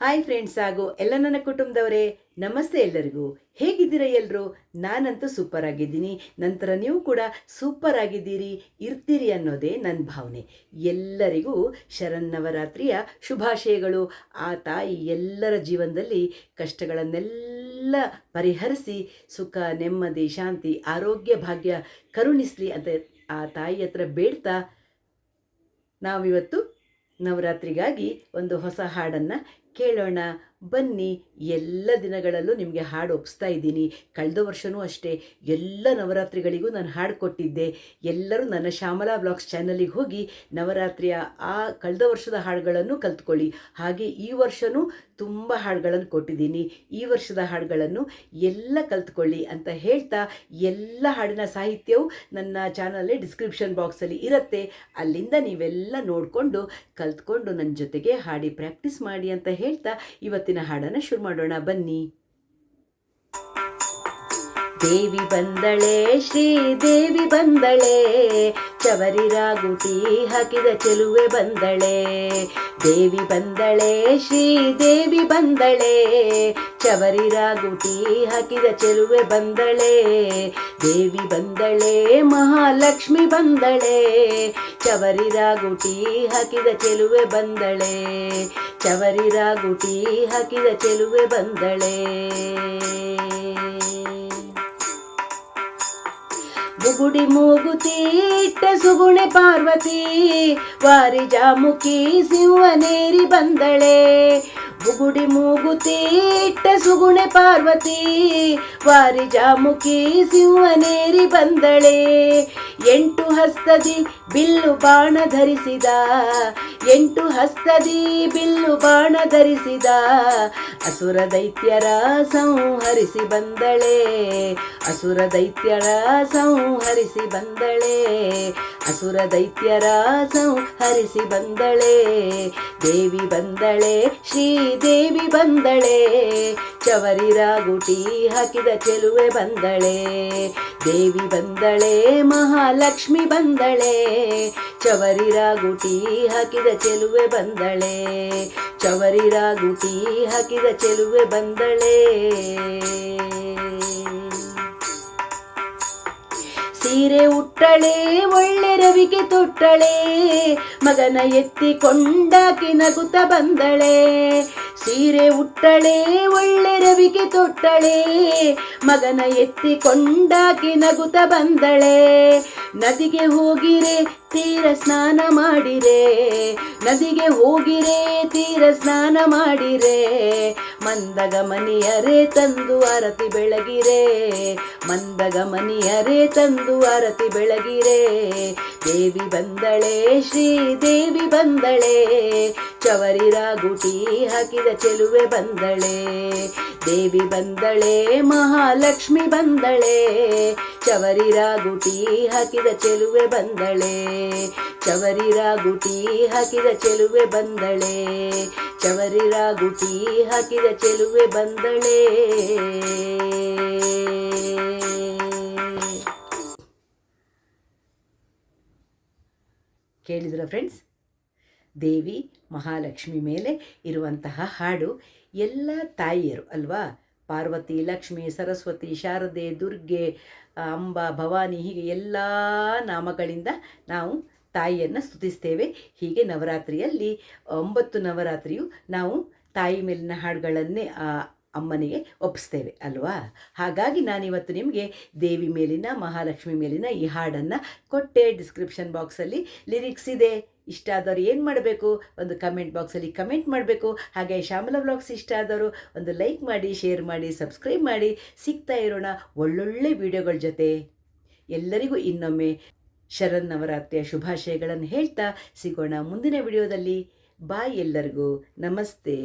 Hi friends ಹಾಗೂ ಎಲ್ಲ ನನ್ನ ಕುಟುಂಬದವರೇ, ನಮಸ್ತೆ ಎಲ್ಲರಿಗೂ. ಹೇಗಿದ್ದೀರಾ ಎಲ್ಲರೂ ನಾನಂತೂ ಸೂಪರ್ ಆಗಿದ್ದೀನಿ. ನಂತರ ನೀವು ಕೂಡ ಸೂಪರ್ ಆಗಿದ್ದೀರಿ, ಇರ್ತೀರಿ ಅನ್ನೋದೇ ನನ್ನ ಭಾವನೆ. ಎಲ್ಲರಿಗೂ ಶರನ್ನವರಾತ್ರಿಯ ಶುಭಾಶಯಗಳು. ಆ ತಾಯಿ ಎಲ್ಲರ ಜೀವನದಲ್ಲಿ ಕಷ್ಟಗಳನ್ನೆಲ್ಲ ಪರಿಹರಿಸಿ, ಸುಖ, ನೆಮ್ಮದಿ, ಶಾಂತಿ, ಆರೋಗ್ಯ, ಭಾಗ್ಯ, ಕರುಣಿಸಲಿ ಅಂತ ಆ ತಾಯಿ ಹತ್ರ ಬೇಡ್ತಾ, ನಾವಿವತ್ತು ನವರಾತ್ರಿಗಾಗಿ ಒಂದು ಹೊಸ ಹಾಡನ್ನು ಕೇಳೋಣ. ಬನ್ನಿ, ಎಲ್ಲ ದಿನಗಳಲ್ಲೂ ನಿಮಗೆ ಹಾಡು ಒಪ್ಪಿಸ್ತಾ ಇದ್ದೀನಿ. ಕಳೆದ ವರ್ಷವೂ ಅಷ್ಟೇ, ಎಲ್ಲ ನವರಾತ್ರಿಗಳಿಗೂ ನಾನು ಹಾಡು ಕೊಟ್ಟಿದ್ದೆ. ಎಲ್ಲರೂ ನನ್ನ ಶ್ಯಾಮಲಾ ಬ್ಲಾಗ್ಸ್ ಚಾನಲಿಗೆ ಹೋಗಿ ನವರಾತ್ರಿಯ ಆ ಕಳೆದ ವರ್ಷದ ಹಾಡುಗಳನ್ನು ಕಲ್ತ್ಕೊಳ್ಳಿ. ಹಾಗೆ ಈ ವರ್ಷವೂ ತುಂಬ ಹಾಡುಗಳನ್ನು ಕೊಟ್ಟಿದ್ದೀನಿ. ಈ ವರ್ಷದ ಹಾಡುಗಳನ್ನು ಎಲ್ಲ ಕಲ್ತ್ಕೊಳ್ಳಿ ಅಂತ ಹೇಳ್ತಾ, ಎಲ್ಲ ಹಾಡಿನ ಸಾಹಿತ್ಯವು ನನ್ನ ಚಾನಲಲ್ಲಿ ಡಿಸ್ಕ್ರಿಪ್ಷನ್ ಬಾಕ್ಸಲ್ಲಿ ಇರುತ್ತೆ. ಅಲ್ಲಿಂದ ನೀವೆಲ್ಲ ನೋಡಿಕೊಂಡು, ಕಲ್ತ್ಕೊಂಡು ನನ್ನ ಜೊತೆಗೆ ಹಾಡಿ ಪ್ರಾಕ್ಟೀಸ್ ಮಾಡಿ ಅಂತ ಹೇಳ್ತಾ ಇವತ್ತಿನ ಹಾಡನ್ನು ಶುರು ಮಾಡೋಣ. ಬನ್ನಿ. ದೇವಿ ಬಂದಳೆ, ಶ್ರೀ ದೇವಿ ಬಂದಳೆ, ಚವರಿ ರಾಗುಟಿ ಹಾಕಿದ ಚೆಲುವೆ ಬಂದಳೆ. ದೇವಿ ಬಂದಳೆ, ಶ್ರೀ ದೇವಿ ಬಂದಳೆ ಚವರಿ ಗುಟಿ ಹಾಕಿದ ಚೆಲುವೆ ಬಂದಳೆ. ದೇವಿ ಬಂದಳೆ, ಮಹಾಲಕ್ಷ್ಮಿ ಬಂದಳೆ. ಚವರಿರ ಗುಟಿ ಹಾಕಿದ ಚೆಲುವೆ ಬಂದಳೆ. ಚವರಿರ ಗುಟಿ ಹಾಕಿದ ಚೆಲುವೆ ಬಂದಳೆ. ಬುಗುಡಿ ಮೂಗುತೀಟ್ಟ ಸುಗುಣೆ ಪಾರ್ವತಿ ವಾರಿ ಜಾಮುಖಿ ಸಿಂಹನೇರಿ ಬಂದಳೆ. ಬುಗುಡಿ ಮೂಗುತೀಟ್ಟ ಸುಗುಣೆ ಪಾರ್ವತಿ ವಾರಿ ಜಾಮುಖಿ ಸಿಂಹನೇರಿ ಬಂದಳೆ. ಎಂಟು ಹಸ್ತದಿ ಬಿಲ್ಲು ಬಾಣ ಧರಿಸಿದ. ಎಂಟು ಹಸ್ತದಿ ಬಿಲ್ಲು ಬಾಣ ಧರಿಸಿದ. ಅಸುರ ದೈತ್ಯರ ಸಂಹರಿಸಿ ಬಂದಳೆ. ಅಸುರ ದೈತ್ಯರ ಸಂಹರಿಸಿ ಬಂದಳೆ. ಅಸುರ ದೈತ್ಯರ ಸಂಹರಿಸಿ ಬಂದಳೆ. ದೇವಿ ಬಂದಳೆ, ಶ್ರೀ ದೇವಿ ಬಂದಳೆ. ಚವರಿ ರಾಗುಟಿ ಹಾಕಿದ ಚೆಲುವೆ ಬಂದಳೆ. ದೇವಿ ಬಂದಳೆ, ಮಹಾಲಕ್ಷ್ಮಿ ಬಂದಳೆ. ಚವರಿ ರಾಗುಟಿ ಹಾಕಿದ ಚೆಲುವೆ ಬಂದಳೆ. ಚವರಿ ರಾಗುಟಿ ಹಾಕಿದ ಚೆಲುವೆ ಬಂದಳೆ. ಸೀರೆ ಉಟ್ಟಳೆ, ಒಳ್ಳೆ ರವಿಗೆ ತೊಟ್ಟಳೆ. ಮಗನ ಎತ್ತಿಕೊಂಡಾಕಿ ನಗುತ್ತ ಬಂದಳೆ. ಸೀರೆ ಉಟ್ಟಳೆ, ಒಳ್ಳೆ ರವಿಗೆ ತೊಟ್ಟಳೆ. ಮಗನ ಎತ್ತಿಕೊಂಡಾಕಿ ನಗುತ್ತ ಬಂದಳೆ. ನದಿಗೆ ಹೋಗಿರೆ ತೀರ ಸ್ನಾನ ಮಾಡಿರೆ. ನದಿಗೆ ಹೋಗಿರೆ, ತೀರ ಸ್ನಾನ ಮಾಡಿರೆ. ಮಂದಗಮನಿಯರೇ ತಂದು ಅರತಿ ಬೆಳಗಿರೆ. ಮಂದಗಮನಿಯರೇ ತಂದು ಅರತಿ ಬೆಳಗಿರೆ. ದೇವಿ ಬಂದಳೆ, ಶ್ರೀ ದೇವಿ ಬಂದಳೆ. ಚವರಿ ರಾಗುಟಿ ಹಾಕಿದ ಚೆಲುವೆ ಬಂದಳೆ. ದೇವಿ ಬಂದಳೆ, ಮಹಾಲಕ್ಷ್ಮಿ ಬಂದಳೆ. ಚವರಿ ರಾಗುಟಿ ಹಾಕಿದ ಚೆಲುವೆ ಬಂದಳೆ. ಚವರಿ ರಾಗುಟಿ ಹಾಕಿದ ಚೆಲುವೆ ಬಂದಳೆ. ಚವರಿ ರಾಗುಟಿ ಹಾಕಿದ ಚೆಲುವೆ ಬಂದಳೆ. ಕೇಳಿದ್ರ ಫ್ರೆಂಡ್ಸ್ ದೇವಿ, ಮಹಾಲಕ್ಷ್ಮಿ ಮೇಲೆ ಇರುವಂತಹ ಹಾಡು ಎಲ್ಲ ತಾಯಿಯರು ಅಲ್ವಾ? ಪಾರ್ವತಿ, ಲಕ್ಷ್ಮಿ, ಸರಸ್ವತಿ, ಶಾರದೆ, ದುರ್ಗೆ ಅಂಬ, ಭವಾನಿ ಹೀಗೆ ಎಲ್ಲ ನಾಮಗಳಿಂದ ನಾವು ತಾಯಿಯನ್ನು ಸ್ತುತಿಸ್ತೇವೆ. ಹೀಗೆ ನವರಾತ್ರಿಯಲ್ಲಿ, ಒಂಬತ್ತು ನವರಾತ್ರಿಯು ನಾವು ತಾಯಿ ಮೇಲಿನ ಹಾಡುಗಳನ್ನೇ ಅಮ್ಮನಿಗೆ ಒಪ್ಪಿಸ್ತೇವೆ, ಅಲ್ವಾ? ಹಾಗಾಗಿ ನಾನಿವತ್ತು ನಿಮಗೆ ದೇವಿ ಮೇಲಿನ, ಮಹಾಲಕ್ಷ್ಮಿ ಮೇಲಿನ ಈ ಹಾಡನ್ನು ಕೊಟ್ಟೆ ಡಿಸ್ಕ್ರಿಪ್ಷನ್ ಬಾಕ್ಸಲ್ಲಿ ಲಿರಿಕ್ಸ್ ಇದೆ. ಇಷ್ಟ ಆದವರು ಏನು ಮಾಡಬೇಕು? ಒಂದು ಕಮೆಂಟ್ ಬಾಕ್ಸಲ್ಲಿ ಕಮೆಂಟ್ ಮಾಡಬೇಕು. ಹಾಗೆ ಶ್ಯಾಮಲ ಬ್ಲಾಗ್ಸ್ ಇಷ್ಟ ಆದವರು ಒಂದು ಲೈಕ್ ಮಾಡಿ ಶೇರ್ ಮಾಡಿ ಸಬ್ಸ್ಕ್ರೈಬ್ ಮಾಡಿ. ಸಿಗ್ತಾ ಇರೋಣ ಒಳ್ಳೊಳ್ಳೆ ವಿಡಿಯೋಗಳ ಜೊತೆ. ಎಲ್ಲರಿಗೂ ಇನ್ನೊಮ್ಮೆ ಶರನ್ನವರಾತ್ರಿಯ ಶುಭಾಶಯಗಳನ್ನು ಹೇಳ್ತಾ ಸಿಗೋಣ ಮುಂದಿನ ವಿಡಿಯೋದಲ್ಲಿ ಬಾಯ್ ಎಲ್ಲರಿಗೂ. ನಮಸ್ತೆ.